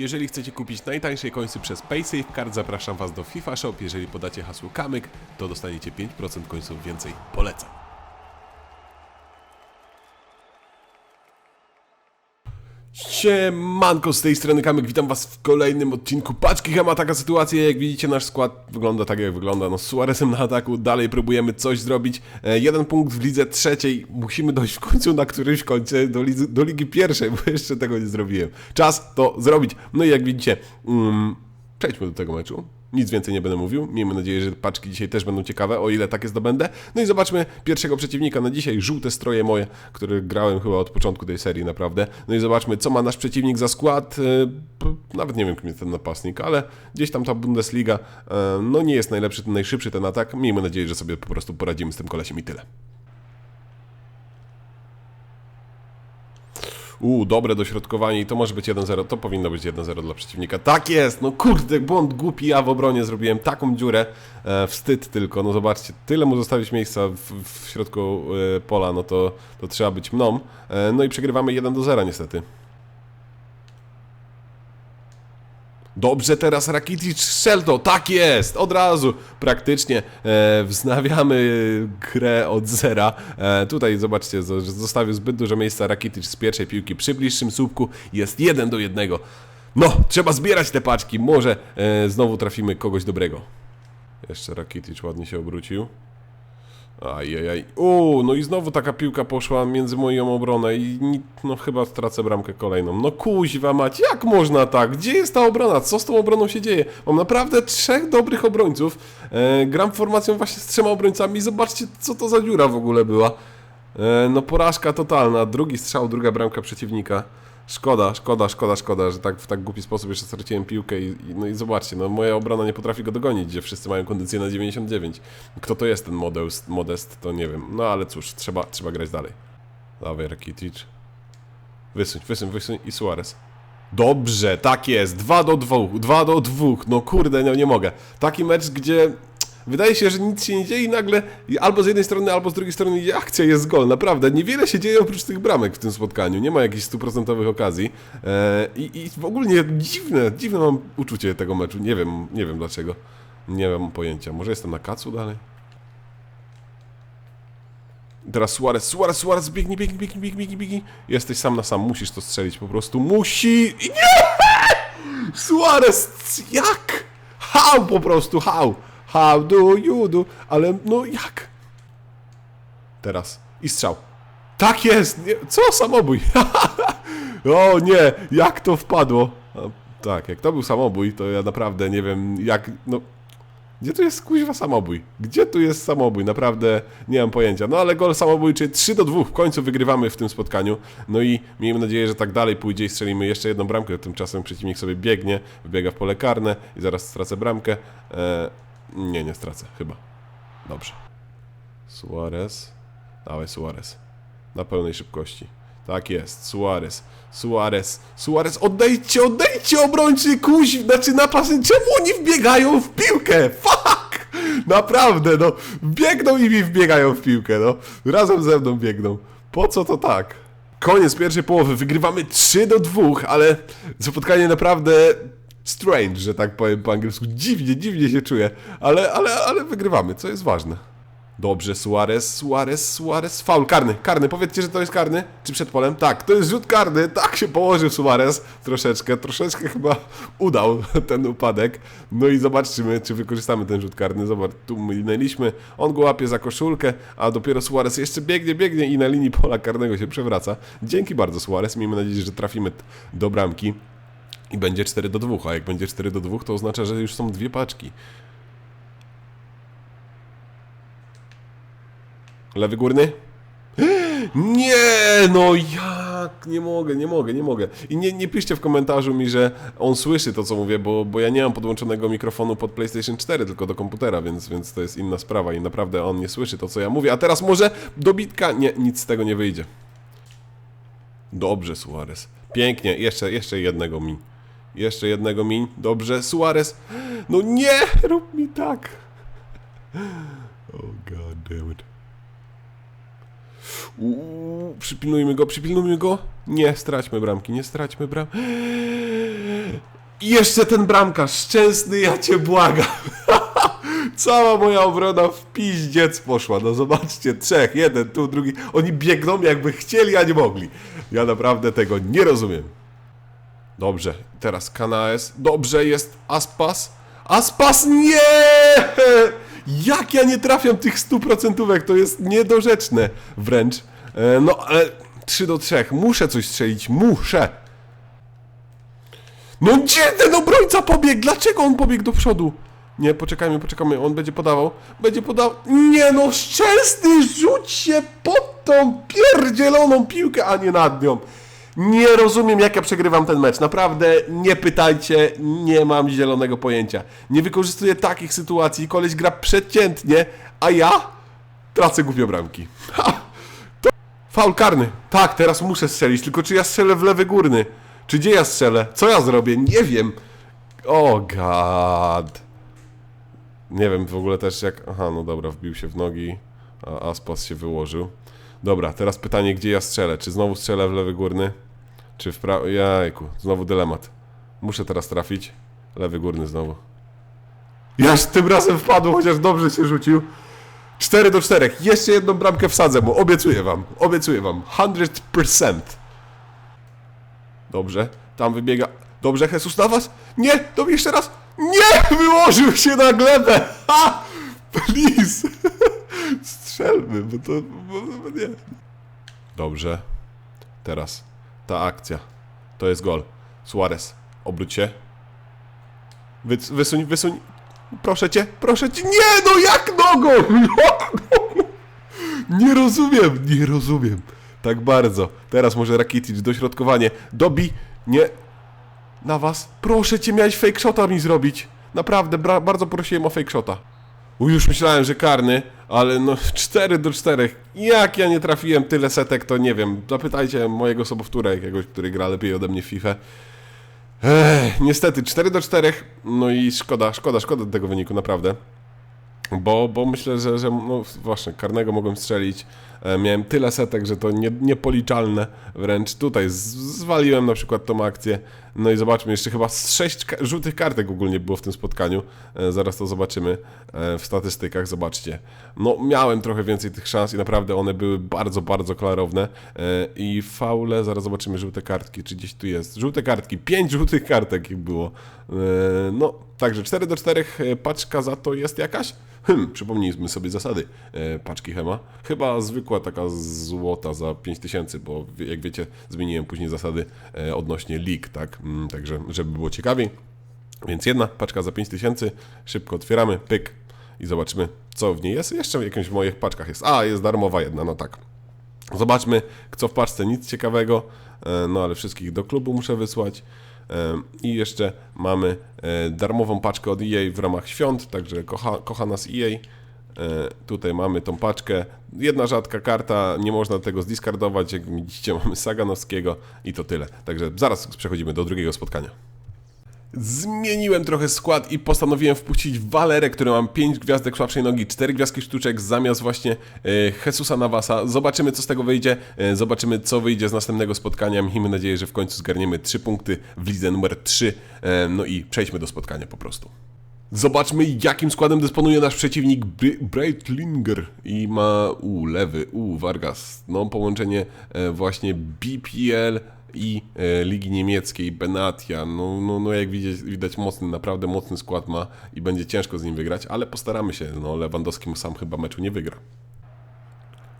Jeżeli chcecie kupić najtańsze końcy przez PaySafeCard, zapraszam Was do FIFA Shop. Jeżeli podacie hasło kamyk, to dostaniecie 5% końców więcej. Polecam. Siemanko, z tej strony Kamyk, witam was w kolejnym odcinku Paczki Chyba taka sytuacja, jak widzicie nasz skład wygląda tak jak wygląda, no z Suarezem na ataku, dalej próbujemy coś zrobić, e, jeden punkt w lidze trzeciej, musimy dojść w końcu na którymś końcu do, do ligi pierwszej, bo jeszcze tego nie zrobiłem. Czas to zrobić, no i jak widzicie, mm, przejdźmy do tego meczu. Nic więcej nie będę mówił. Miejmy nadzieję, że paczki dzisiaj też będą ciekawe, o ile takie zdobędę. No i zobaczmy pierwszego przeciwnika na dzisiaj. Żółte stroje moje, które grałem chyba od początku tej serii naprawdę. No i zobaczmy, co ma nasz przeciwnik za skład. E, Nawet nie wiem, kim jest ten napastnik, ale gdzieś tam ta Bundesliga, e, no nie jest najlepszy, najszybszy ten atak. Miejmy nadzieję, że sobie po prostu poradzimy z tym kolesiem i tyle. Uuu, dobre dośrodkowanie i to może być 1-0, to powinno być 1-0 dla przeciwnika. Tak jest, no kurde, błąd głupi, ja w obronie zrobiłem taką dziurę, e, wstyd tylko, no zobaczcie, tyle mu zostawić miejsca w, w środku e, pola, no to, to trzeba być mną. E, no i przegrywamy 1-0 niestety. Dobrze, teraz Rakitic strzel to, tak jest, od razu, praktycznie e, wznawiamy grę od zera. E, tutaj zobaczcie, zostawił zbyt dużo miejsca Rakitic z pierwszej piłki przy bliższym słupku, jest jeden do jednego. No, trzeba zbierać te paczki, może e, znowu trafimy kogoś dobrego. Jeszcze Rakitic ładnie się obrócił. Ajajaj. Uuu, no i znowu taka piłka poszła między moją obronę i no chyba stracę bramkę kolejną. No kuźwa mać, jak można tak? Gdzie jest ta obrona? Co z tą obroną się dzieje? Mam naprawdę trzech dobrych obrońców. E, gram formacją właśnie z trzema obrońcami. Zobaczcie, co to za dziura w ogóle była. E, no porażka totalna. Drugi strzał, druga bramka przeciwnika. Szkoda, szkoda, szkoda, szkoda, że tak w tak głupi sposób jeszcze straciłem piłkę i, no i zobaczcie, no moja obrona nie potrafi go dogonić, gdzie wszyscy mają kondycję na 99. Kto to jest ten modest, modest to nie wiem. No ale cóż, trzeba, trzeba grać dalej. Dawaj Rakitic. Wysuń, wysuń, wysuń i Suarez. Dobrze, tak jest. 2 do 2, 2 do 2. No kurde, no nie mogę. Taki mecz, gdzie wydaje się, że nic się nie dzieje i nagle albo z jednej strony, albo z drugiej strony akcja jest gol. Naprawdę, niewiele się dzieje oprócz tych bramek w tym spotkaniu. Nie ma jakichś stuprocentowych okazji. E, i, I w ogóle dziwne, dziwne mam uczucie tego meczu. Nie wiem, nie wiem dlaczego. Nie mam pojęcia. Może jestem na kacu dalej? Teraz Suarez, Suarez, Suarez, biegnij, biegnij, biegnij, biegnij, biegnij, biegnij. Jesteś sam na sam, musisz to strzelić po prostu. Musi... Nie! Suarez, jak? How po prostu, how? How do you do? Ale no jak? Teraz. I strzał. Tak jest! Nie. Co? Samobój! o nie! Jak to wpadło? A, tak, jak to był samobój, to ja naprawdę nie wiem jak... No, gdzie tu jest kuźwa samobój? Gdzie tu jest samobój? Naprawdę nie mam pojęcia. No ale gol samobójczy 3 do 2. W końcu wygrywamy w tym spotkaniu. No i miejmy nadzieję, że tak dalej pójdzie i strzelimy jeszcze jedną bramkę. Tymczasem przeciwnik sobie biegnie, wbiega w pole karne i zaraz stracę bramkę. E, nie, nie stracę, chyba. Dobrze. Suarez. Dawaj Suarez. Na pełnej szybkości. Tak jest, Suarez. Suarez. Suarez, oddajcie, oddajcie obrońcy, kuź, znaczy napastnicy. Czemu oni wbiegają w piłkę? Fuck! Naprawdę, no. Biegną i mi wbiegają w piłkę, no. Razem ze mną biegną. Po co to tak? Koniec pierwszej połowy. Wygrywamy 3 do 2, ale spotkanie naprawdę strange, że tak powiem po angielsku. Dziwnie, dziwnie się czuję. Ale, ale, ale wygrywamy, co jest ważne. Dobrze, Suarez, Suarez, Suarez. Faul, karny, karny. Powiedzcie, że to jest karny? Czy przed polem? Tak, to jest rzut karny. Tak się położył Suarez. Troszeczkę, troszeczkę chyba udał ten upadek. No i zobaczymy, czy wykorzystamy ten rzut karny. Zobacz, tu minęliśmy. On go łapie za koszulkę, a dopiero Suarez jeszcze biegnie, biegnie i na linii pola karnego się przewraca. Dzięki bardzo, Suarez. Miejmy nadzieję, że trafimy do bramki. I będzie 4 do 2, a jak będzie 4 do 2, to oznacza, że już są dwie paczki. Lewy górny? Nie, no jak? Nie mogę, nie mogę, nie mogę. I nie, nie piszcie w komentarzu mi, że on słyszy to, co mówię, bo, bo ja nie mam podłączonego mikrofonu pod PlayStation 4, tylko do komputera, więc, więc to jest inna sprawa i naprawdę on nie słyszy to, co ja mówię. A teraz może dobitka? Nie, nic z tego nie wyjdzie. Dobrze, Suarez. Pięknie, jeszcze, jeszcze jednego mi. Jeszcze jednego mi. Dobrze, Suarez. No nie, rób mi tak. Oh god damn it. Uuu, przypilnujmy go, przypilnujmy go. Nie straćmy bramki, nie straćmy bram. I jeszcze ten bramkarz, szczęsny, ja cię błagam. Cała moja obrona w piździec poszła. No zobaczcie, trzech, jeden, tu, drugi. Oni biegną jakby chcieli, a nie mogli. Ja naprawdę tego nie rozumiem. Dobrze, teraz Kanaes. Dobrze, jest Aspas. Aspas, nie! Jak ja nie trafiam tych stuprocentówek, to jest niedorzeczne wręcz. E, No, ale 3 do 3. Muszę coś strzelić, muszę. No gdzie ten obrońca pobiegł? Dlaczego on pobiegł do przodu? Nie, poczekajmy, poczekamy, on będzie podawał. Będzie podawał. Nie no, szczęsny, rzuć się pod tą pierdzieloną piłkę, a nie nad nią. Nie rozumiem, jak ja przegrywam ten mecz. Naprawdę, nie pytajcie, nie mam zielonego pojęcia. Nie wykorzystuję takich sytuacji, koleś gra przeciętnie, a ja tracę głupio bramki. Ha! To... Faul karny. Tak, teraz muszę strzelić, tylko czy ja strzelę w lewy górny? Czy gdzie ja strzelę? Co ja zrobię? Nie wiem. O god. Nie wiem w ogóle też jak... Aha, no dobra, wbił się w nogi, a Aspas się wyłożył. Dobra, teraz pytanie, gdzie ja strzelę? Czy znowu strzelę w lewy górny? Czy w prawo... Jajku, znowu dylemat. Muszę teraz trafić. Lewy górny znowu. Jaż tym razem wpadł, chociaż dobrze się rzucił. 4 do 4. Jeszcze jedną bramkę wsadzę mu. Obiecuję wam. Obiecuję wam. 100%. Dobrze. Tam wybiega. Dobrze, Jesus na was? Nie! To jeszcze raz! Nie! Wyłożył się na glebę! Ha! Please! Strzelmy, bo to... Bo, bo nie. Dobrze. Teraz. Ta akcja. To jest gol. Suarez. Obróć się. Wy, wysuń, wysuń. Proszę cię, proszę cię. Nie, no jak nogą? Nie rozumiem, nie rozumiem. Tak bardzo. Teraz może Rakitic, dośrodkowanie. Dobi. Nie. Na was. Proszę cię, miałeś fake shota mi zrobić. Naprawdę, bardzo prosiłem o fake shota. Już myślałem, że karny, ale no 4 do 4. Jak ja nie trafiłem tyle setek, to nie wiem. Zapytajcie mojego sobowtóra jakiegoś, który gra lepiej ode mnie w FIFA. Ech, niestety 4 do 4. No i szkoda, szkoda, szkoda tego wyniku, naprawdę. Bo, bo myślę, że, że no właśnie, karnego mogłem strzelić. E, miałem tyle setek, że to nie, niepoliczalne wręcz. Tutaj zwaliłem na przykład tą akcję. No i zobaczmy, jeszcze chyba z sześć ka- żółtych kartek ogólnie było w tym spotkaniu. E, zaraz to zobaczymy e, w statystykach, zobaczcie. No miałem trochę więcej tych szans i naprawdę one były bardzo, bardzo klarowne. I faule, zaraz zobaczymy żółte kartki, czy gdzieś tu jest. Żółte kartki, pięć żółtych kartek ich było. No, także 4 do 4, e, paczka za to jest jakaś? Hm, przypomnijmy sobie zasady paczki Hema. Chyba zwykła taka złota za 5000, bo jak wiecie, zmieniłem później zasady e, odnośnie league, tak? Mm, także, żeby było ciekawiej. Więc jedna paczka za 5000, szybko otwieramy, pyk i zobaczymy, co w niej jest. Jeszcze w jakimś moich paczkach jest. A, jest darmowa jedna, no tak. Zobaczmy, co w paczce, nic ciekawego, e, no ale wszystkich do klubu muszę wysłać. E, I jeszcze mamy darmową paczkę od EA w ramach świąt, także kocha, kocha nas EA. E, Tutaj mamy tą paczkę. Jedna rzadka karta, nie można tego zdiskardować. Jak widzicie, mamy Saganowskiego i to tyle. Także zaraz przechodzimy do drugiego spotkania. Zmieniłem trochę skład i postanowiłem wpuścić Walerę, który mam 5 gwiazdek słabszej nogi, 4 gwiazdki sztuczek zamiast właśnie e, Jesusa Navasa. Zobaczymy co z tego wyjdzie, e, zobaczymy co wyjdzie z następnego spotkania. Miejmy nadzieję, że w końcu zgarniemy 3 punkty w lidze numer 3. E, no i przejdźmy do spotkania po prostu. Zobaczmy, jakim składem dysponuje nasz przeciwnik Br- Breitlinger i ma u lewy, u Vargas. No, połączenie e, właśnie BPL i e, Ligi Niemieckiej, Benatia. No, no, no jak widać, widać mocny, naprawdę mocny skład ma i będzie ciężko z nim wygrać, ale postaramy się. No, Lewandowski sam chyba meczu nie wygra.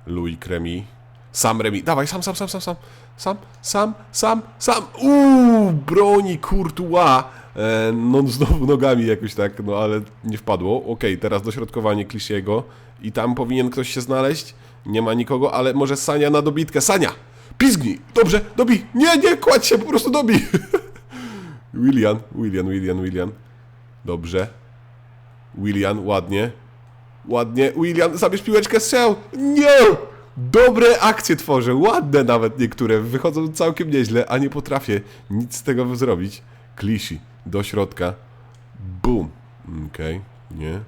Louis Kremi. Sam Remi. Dawaj, sam, sam, sam, sam, sam. Sam, sam, sam, sam. Uuu, broni Courtois. E, no znowu nogami jakoś tak, no ale nie wpadło. Okej, teraz dośrodkowanie Klisziego. I tam powinien ktoś się znaleźć. Nie ma nikogo, ale może Sania na dobitkę. Sania! Pizgnij! Dobrze, dobij! Nie, nie, kładź się, po prostu dobij! Willian, Willian, Willian, Willian. Dobrze. Willian, ładnie. Ładnie. William, zabierz piłeczkę, strzał! Nie! Dobre akcje tworzę, ładne nawet niektóre, wychodzą całkiem nieźle, a nie potrafię nic z tego zrobić. Klisi, do środka. Boom. Okej, nie.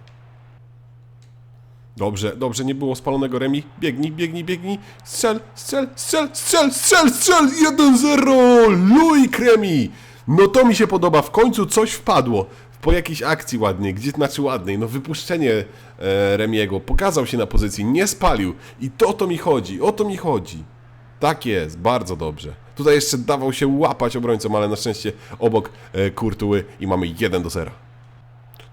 Dobrze, dobrze, nie było spalonego remi. Biegnij, biegnij, biegnij. Strzel, strzel, strzel, strzel, strzel, strzel. 1-0. Luik remi. No to mi się podoba. W końcu coś wpadło. Po jakiejś akcji ładnej, gdzie znaczy ładnej, no wypuszczenie e, Remiego, pokazał się na pozycji, nie spalił i to o to mi chodzi, o to mi chodzi. Tak jest, bardzo dobrze. Tutaj jeszcze dawał się łapać obrońcom, ale na szczęście obok e, Kurtuły i mamy 1 do 0.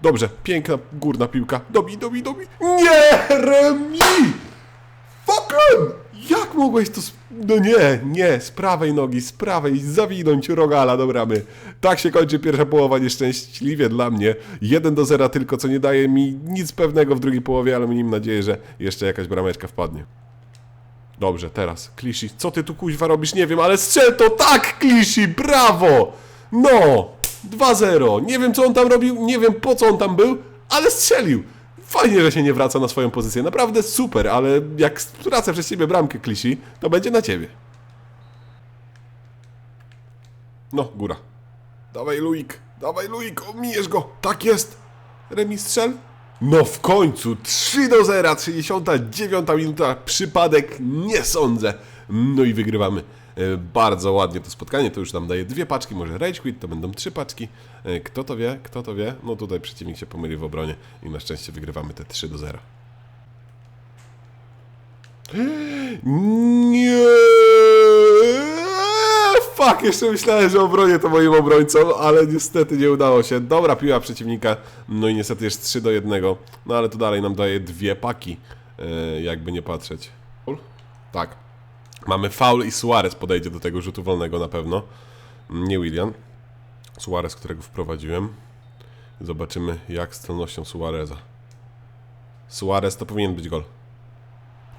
Dobrze, piękna górna piłka. Dobij, dobij, dobij. Nie, Remi! Fucking! Jak mogłeś to... No nie, nie, z prawej nogi, z prawej, zawinąć rogala do bramy. Tak się kończy pierwsza połowa nieszczęśliwie dla mnie. 1 do 0 tylko, co nie daje mi nic pewnego w drugiej połowie, ale miejmy nadzieję, że jeszcze jakaś brameczka wpadnie. Dobrze, teraz, Klishi, co ty tu kuźwa robisz? Nie wiem, ale strzel to tak, Klishi, brawo! No, 2-0, nie wiem co on tam robił, nie wiem po co on tam był, ale strzelił. Fajnie, że się nie wraca na swoją pozycję, naprawdę super, ale jak stracę przez ciebie bramkę, Klishi, to będzie na ciebie. No, góra. Dawaj, Luik, dawaj, Luik, omijesz go, tak jest. Remis strzel? No w końcu, 3 do 0, 39 minuta, przypadek, nie sądzę. No i wygrywamy e, bardzo ładnie to spotkanie, to już nam daje dwie paczki, może Rage Quit, to będą trzy paczki. E, Kto to wie, kto to wie? No tutaj przeciwnik się pomylił w obronie i na szczęście wygrywamy te 3 do 0. Nie! Fuck, jeszcze myślałem, że obronię to moim obrońcą, ale niestety nie udało się. Dobra piła przeciwnika, no i niestety jest 3 do 1. No ale to dalej nam daje dwie paki, e, jakby nie patrzeć. Tak. Mamy faul i Suarez podejdzie do tego rzutu wolnego na pewno. Nie William. Suarez, którego wprowadziłem. Zobaczymy jak z celnością Suareza. Suarez to powinien być gol.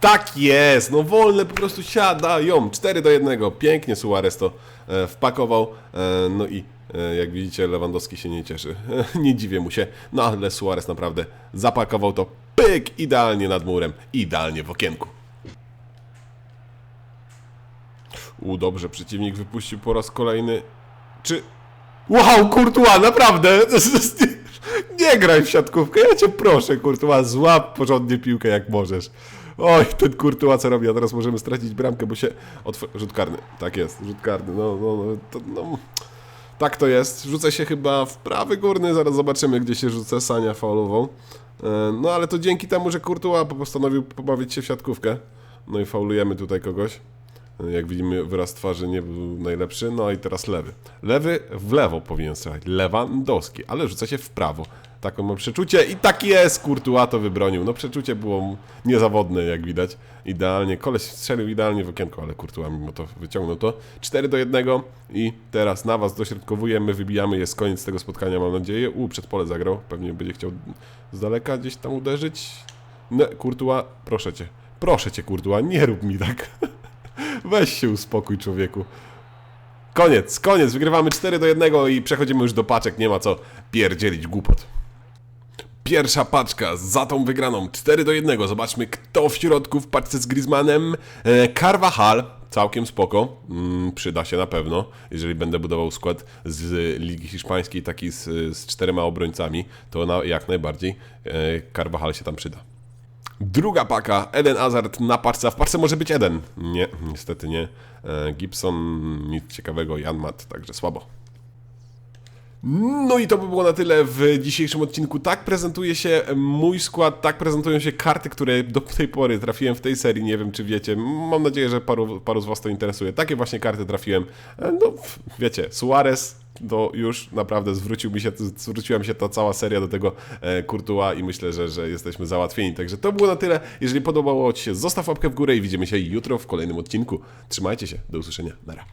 Tak jest! No wolne po prostu siadają. 4 do 1. Pięknie Suarez to e, wpakował. E, no i e, jak widzicie Lewandowski się nie cieszy. nie dziwię mu się. No ale Suarez naprawdę zapakował to pyk idealnie nad murem. Idealnie w okienku. U, dobrze, przeciwnik wypuścił po raz kolejny. Czy... Wow, Courtois, naprawdę! Nie, graj w siatkówkę, ja cię proszę, Courtois, złap porządnie piłkę jak możesz. Oj, ten Courtois co robi, a teraz możemy stracić bramkę, bo się... Otw... Rzut karny, tak jest, rzut karny, no, no, no, to, no... Tak to jest, rzucę się chyba w prawy górny, zaraz zobaczymy, gdzie się rzucę, Sania faulową. E, No ale to dzięki temu, że Courtois postanowił pobawić się w siatkówkę. No i faulujemy tutaj kogoś. Jak widzimy, wyraz twarzy nie był najlepszy. No i teraz lewy. Lewy w lewo powinien strzelać. Lewandowski, ale rzuca się w prawo. Taką mam przeczucie i tak jest, Courtois to wybronił. No przeczucie było niezawodne, jak widać. Idealnie, koleś strzelił idealnie w okienko, ale Courtois mimo to wyciągnął to. 4 do 1 i teraz na was dośrodkowujemy, wybijamy, jest koniec tego spotkania, mam nadzieję. U, przed pole zagrał, pewnie będzie chciał z daleka gdzieś tam uderzyć. No, Courtois, proszę cię, proszę cię, Courtois, nie rób mi tak. Weź się uspokój, człowieku. Koniec, koniec. Wygrywamy 4 do 1 i przechodzimy już do paczek. Nie ma co pierdzielić głupot. Pierwsza paczka za tą wygraną 4 do 1. Zobaczmy kto w środku w paczce z Griezmannem. E, Carvajal, całkiem spoko. Mm, przyda się na pewno, jeżeli będę budował skład z Ligi Hiszpańskiej, taki z, z czterema obrońcami, to na, jak najbardziej e, Carvajal się tam przyda. Druga paka, Eden Hazard na paczce, a w paczce może być Eden. Nie, niestety nie. E, Gibson, nic ciekawego, Jan Mat, także słabo. No i to by było na tyle w dzisiejszym odcinku. Tak prezentuje się mój skład, tak prezentują się karty, które do tej pory trafiłem w tej serii. Nie wiem, czy wiecie. Mam nadzieję, że paru, paru z Was to interesuje. Takie właśnie karty trafiłem. E, No, wiecie, Suarez to już naprawdę zwrócił mi się, zwróciła mi się ta cała seria do tego e, Courtois i myślę, że, że jesteśmy załatwieni. Także to było na tyle. Jeżeli podobało Ci się, zostaw łapkę w górę i widzimy się jutro w kolejnym odcinku. Trzymajcie się, do usłyszenia. Nara.